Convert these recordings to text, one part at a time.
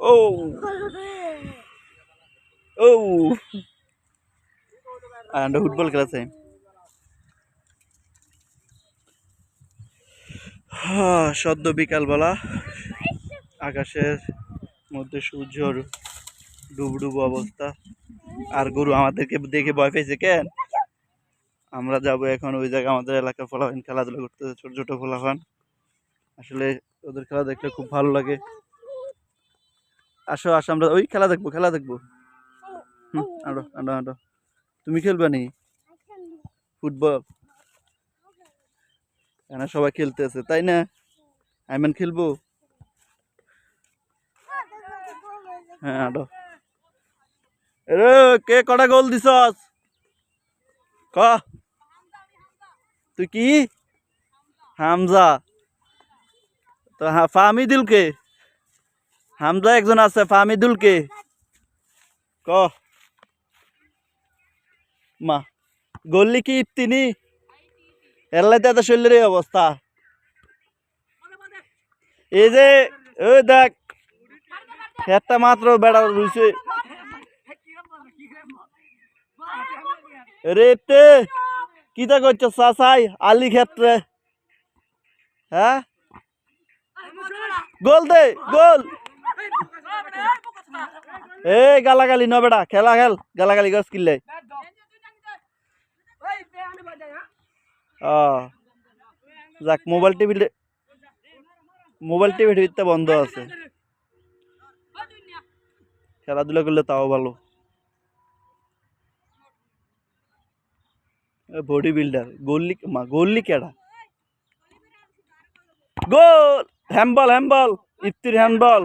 ও। আন্ডা ফুটবল খেলাছে। সদ্য বিকালবেলা আকাশের মধ্যে সূর্যর ডুবডুব অবস্থা। আর গরু আমাদেরকে দেখে ভয় পেয়েছে কেন আমরা যাব এখন ওই জায়গায় আমাদের এলাকার ফলাফান খেলাধুলা করতে ছোট ছোট ফলাফান আসলে ওদের খেলা দেখলে খুব ভালো লাগে। আসো আসো, আমরা ওই খেলা দেখব খেলা দেখব। হুম আনো আনো তুমি খেলবে নি? ফুটবল? এখানে সবাই খেলতেছে, তাই না? আইমান, খেলব? হ্যাঁ রে কে কটা গোল দিছস? ক? তুই কি? হামজা। তো হ্যাঁ ফাহমিদুল কে হামজা একজন আছে ফাহমিদুল কে? ক মা গল্লি কি ইপ্তিনি এল্লাইতে এত শরীরের অবস্থা। এই যে ওই দেখ একটা মাত্র বেড়া রুইছে। রেতে কিতা করছ চাচাই? আলি ক্ষেত্রে। হ্যাঁ? গোল দে, গোল। এই গালাগালি ন বেটা খেলা খেল, গালাগালি গছ কিনলে যাক, মোবাইল টিভি মোবাইল টিভি বন্ধ আছে। খেলাধুলা করলে তাও ভালো। বডি বিল্ডার গোল্লি মা গোল্লি কেডা? গোল হ্যাম্বল হ্যাম্বল ইফতির হ্যান্ডবল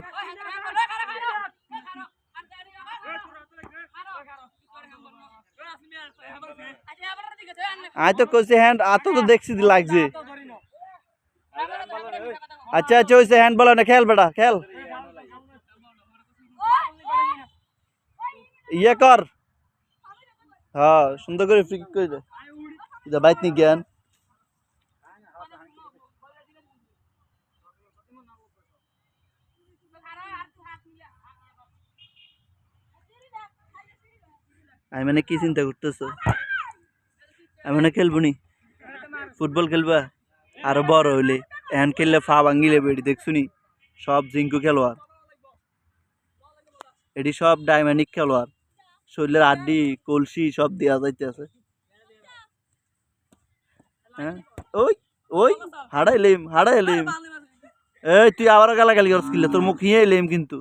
আই তো কইছে হ্যান্ড আত তো দেখছি লাগছে। আচ্ছা আচ্ছা হইছে হ্যান্ডবল না, খেল বেটা, খেল। ইয়ে কর। হ্যাঁ সুন্দর করে ফ্রি করে দে। যা বাইত নি জ্ঞান। আমি মানে কি চিন্তা করতেছ? আমি মানে খেলব নি? ফুটবল খেলবা? আরও বড় হইলে। এখন খেললে ফা ভাঙ্গিলে বেড়ি দেখছুনি সব জিঙ্কু খেলোয়াড়। এটি সব ডাইনামিক খেলোয়াড়। শরীরের আড্ডি কলসি সব দেওয়া যাইতেছে। হ্যাঁ? ওই ওই হারাইলিম হারাইলিম এই তুই আবার গালাগালি করছিস কিলে? তোর মুখ হিয়ে এলিম কিন্তু।